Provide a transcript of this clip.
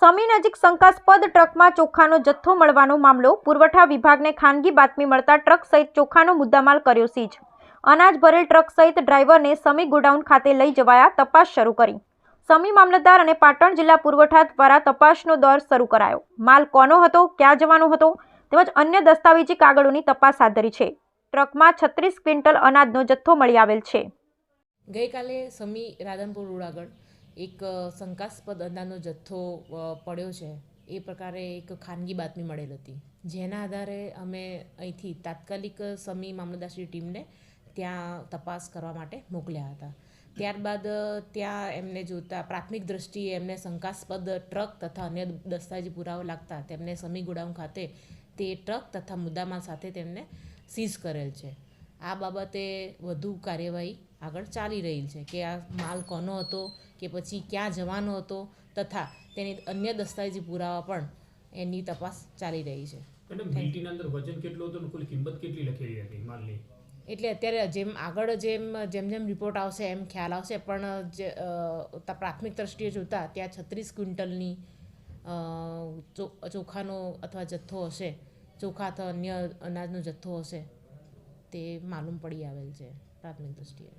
સમી નજીક શંકાસ્પદ ટ્રકમાં ચોખાનો જથ્થો મળવાનો મામલો, પુરવઠા વિભાગને ખાનગી બાતમી મળતા ટ્રક સહિત ચોખાનો મુદ્દામાલ કર્યો સીઝ અનાજ ભરેલ ટ્રક સહિત ડ્રાઈવરને સમી ગોડાઉન ખાતે લઈ જવાયા તપાસ શરૂ કરી. સમી મામલતદાર અને પાટણ જિલ્લા પુરવઠા દ્વારા તપાસનો દોર શરૂ કરાયો. માલ કોનો હતો, ક્યાં જવાનો હતો, તેમજ અન્ય દસ્તાવેજી કાગળોની તપાસ હાથ ધરી છે. ટ્રકમાં છત્રીસ ક્વિન્ટલ અનાજનો જથ્થો મળી આવેલ છે. ગઈકાલે સમી રાધનપુર રોડ એક શંકાસ્પદ અંદાનો જથ્થો પડ્યો છે. એ પ્રકારે એક ખાનગી બાતમી મળેલ હતી. જેના આધારે અમે અહીંથી તાત્કાલિક સમી મામલતદારશ્રી ટીમને ત્યાં તપાસ કરવા માટે મોકલ્યા હતા. ત્યારબાદ ત્યાં એમને જોતા પ્રાથમિક દ્રષ્ટિએ એમને શંકાસ્પદ ટ્રક તથા અન્ય દસ્તાવેજી પુરાવો લાગતા તેમને સમી ગોડાઉન ખાતે તે ટ્રક તથા મુદ્દામાલ સાથે તેમને સીઝ કરેલ છે. આ બાબતે વધુ કાર્યવાહી આગળ ચાલી રહી છે કે આ માલ કોનો હતો કે પછી ક્યાં જવાનો હતો તથા તેની અન્ય દસ્તાવેજી પુરાવા પણ એની તપાસ ચાલી રહી છે. મેડમ અંદર વજન કેટલું હતું કુલ કિંમત કેટલી લખેલી હતી માલની? એટલે અત્યારે જેમ આગળ જેમ જેમ જેમ રિપોર્ટ આવશે એમ ખ્યાલ આવશે પણ જે પ્રાથમિક દ્રષ્ટિએ જોતા ત્યાં છત્રીસ ક્વિન્ટલની ચો- ચોખાનો અથવા જથ્થો હશે. ચોખા અથવા અન્ય અનાજનો જથ્થો હશે. તે માલુમ પડી આવેલ છે પ્રાથમિક દ્રષ્ટિએ.